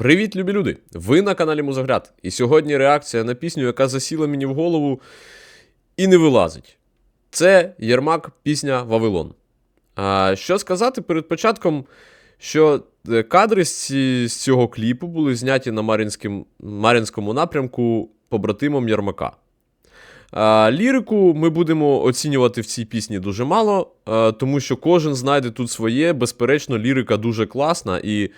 Привіт, любі люди! Ви на каналі Музоград. І сьогодні реакція на пісню, яка засіла мені в голову і не вилазить. Це Єрмак, пісня Вавилон. А що сказати перед початком, що е, кадри з, цього кліпу були зняті на Мар'їнському напрямку побратимом Єрмака. А, лірику ми будемо оцінювати в цій пісні дуже мало, а, тому що кожен знайде тут своє. Безперечно, лірика дуже класна і е,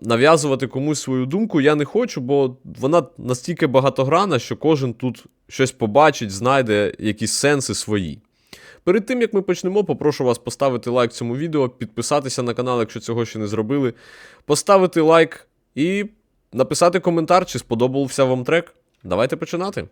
нав'язувати комусь свою думку я не хочу, бо вона настільки багатогранна, що кожен тут щось побачить, знайде якісь сенси свої. Перед тим як ми почнемо, попрошу вас поставити лайк цьому відео, підписатися на канал, якщо цього ще не зробили, поставити лайк і написати коментар, чи сподобався вам трек. Давайте починати.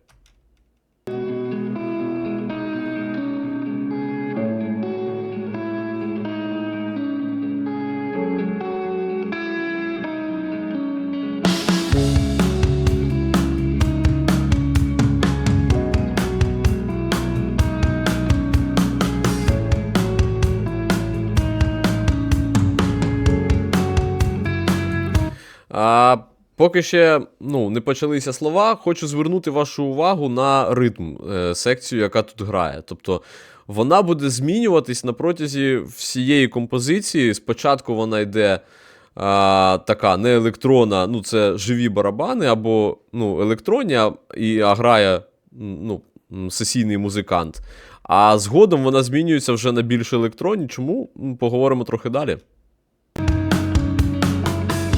А, поки ще ну, не почалися слова, хочу звернути вашу увагу на ритм е, секцію, яка тут грає. Тобто вона буде змінюватись на протязі всієї композиції. Спочатку вона йде а, така не електронна, ну це живі барабани, або ну, електронні, а, і, а грає ну, сесійний музикант. А згодом вона змінюється вже на більш електронні. Чому? Поговоримо трохи далі.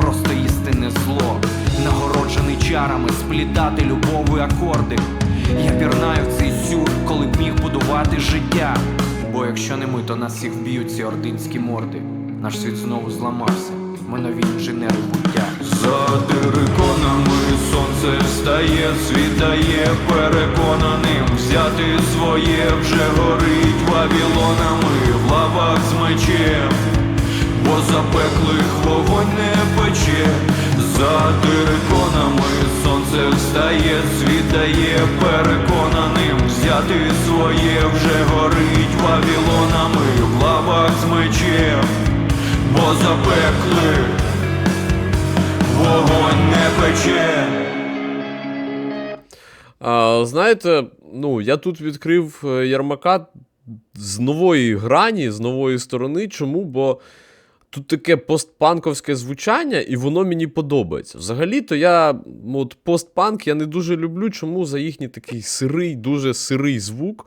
просто істинне зло, нагороджений чарами сплітати любові акорди. Я пірнаю в цей сюр, коли б міг будувати життя. Бо якщо не ми, то нас всіх вб'ють ці ординські морди. Наш світ знову зламався. Ми нові інженери буття. За териконами сонце встає, світає, переконаним взяти своє вже горить вавілонами в лавах з мечем, бо запеклих вогонь своє вже горить вавілонами в лавах з мечем, бо запекли вогонь не пече. А, знаєте, ну, я тут відкрив е, Ярмака з нової грані, з нової сторони. Чому? Бо тут таке постпанковське звучання, і воно мені подобається. Взагалі-то я ну, от постпанк я не дуже люблю, чому за їхній такий сирий, дуже сирий звук.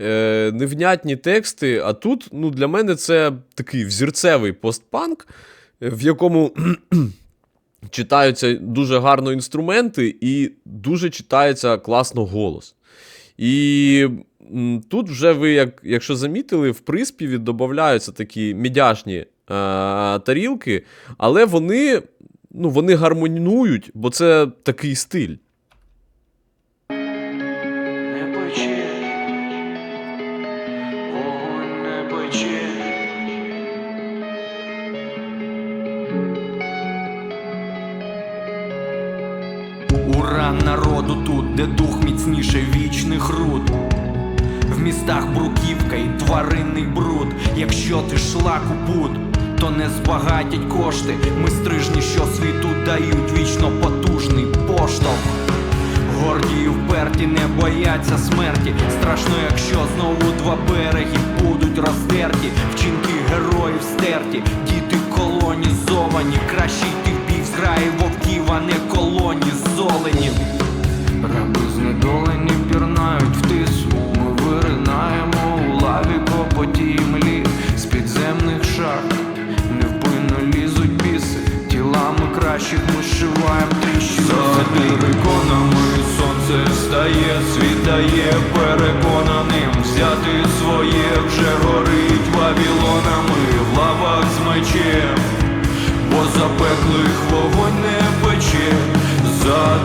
Е, невнятні тексти. А тут, ну, для мене це такий взірцевий постпанк, в якому читаються дуже гарно інструменти, і дуже читається класно голос. І тут вже ви, як, якщо замітили, в приспіві додаються такі мідяшні тарілки, але вони, ну, вони гармонують, бо це такий стиль. Не пече, вогонь не пече. Ура народу тут, де дух міцніше вічних руд. В містах бруківка і тваринний бруд. Якщо ти шлак у пут, то не збагатять кошти. Ми стрижні, що світу дають вічно потужний поштовх. Горді і вперті не бояться смерті. Страшно, якщо знову два береги будуть роздерті. Вчинки героїв стерті, діти колонізовані. Краще йти в бій з вовків, а не колоні золенів. Раби знедолені пірнають в тису.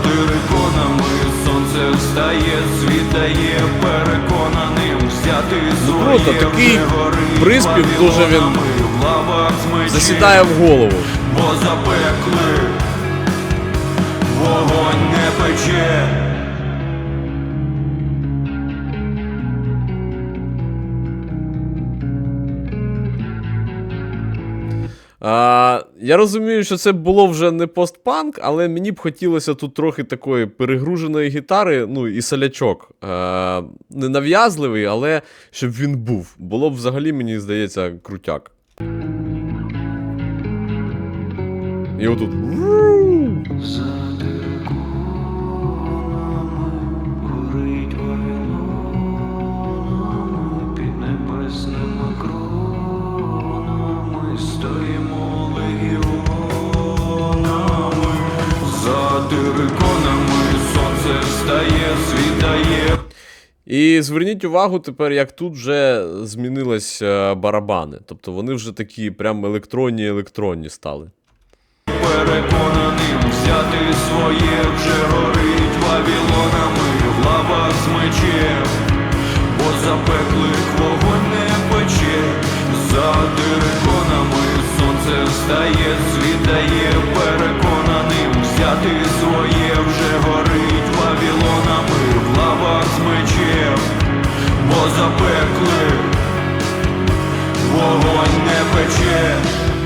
Териконами сонце встає, світає, переконаним взяти своє круто, такий приспів дуже він. Засідає в голову. бо запекли, вогонь не пече. А, я розумію, що це було вже не постпанк, але мені б хотілося тут трохи такої перегруженої гітари, ну і солячок. А, не нав'язливий, але щоб він був. Було б взагалі, мені здається, крутяк. І отут. І зверніть увагу тепер, як тут вже змінились е, барабани. Тобто вони вже такі прям електронні електронні стали. Переконаним взяти своє вже горить Вавилонами в лавах з мечем, бо запеклих вогонь не пече, за териконами сонце встає, світає, переконаним взяти своє бо запеклих вогонь не пече.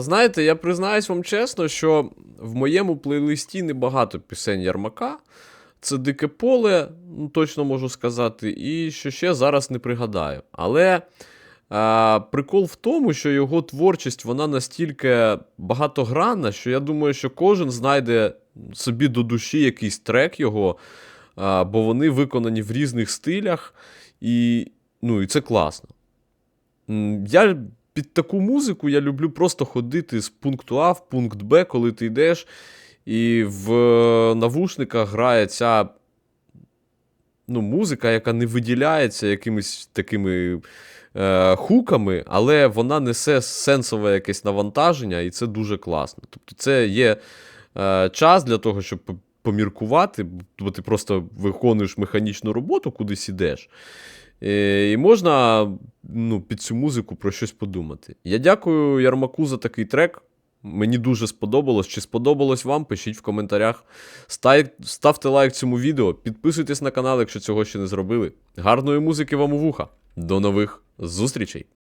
Знаєте, я признаюсь вам чесно, що в моєму плейлисті небагато пісень Ярмака. Це дике поле, ну, точно можу сказати, і що ще зараз не пригадаю. Але е, прикол в тому, що його творчість вона настільки багатогранна, що я думаю, що кожен знайде собі до душі якийсь трек його, е, бо вони виконані в різних стилях, і, ну, і це класно. Я під таку музику я люблю просто ходити з пункту А в пункт Б, коли ти йдеш, і в е, навушниках грає ця ну, музика, яка не виділяється якимись такими е, хуками, але вона несе сенсове якесь навантаження, і це дуже класно. Тобто, це є е, час для того, щоб поміркувати, бо ти просто виконуєш механічну роботу, кудись ідеш. Е, І можна ну, під цю музику про щось подумати. Я дякую Ярмаку за такий трек. Мені дуже сподобалось. Чи сподобалось вам? Пишіть в коментарях. Ставте лайк цьому відео, підписуйтесь на канал, якщо цього ще не зробили. Гарної музики вам у вуха. До нових зустрічей!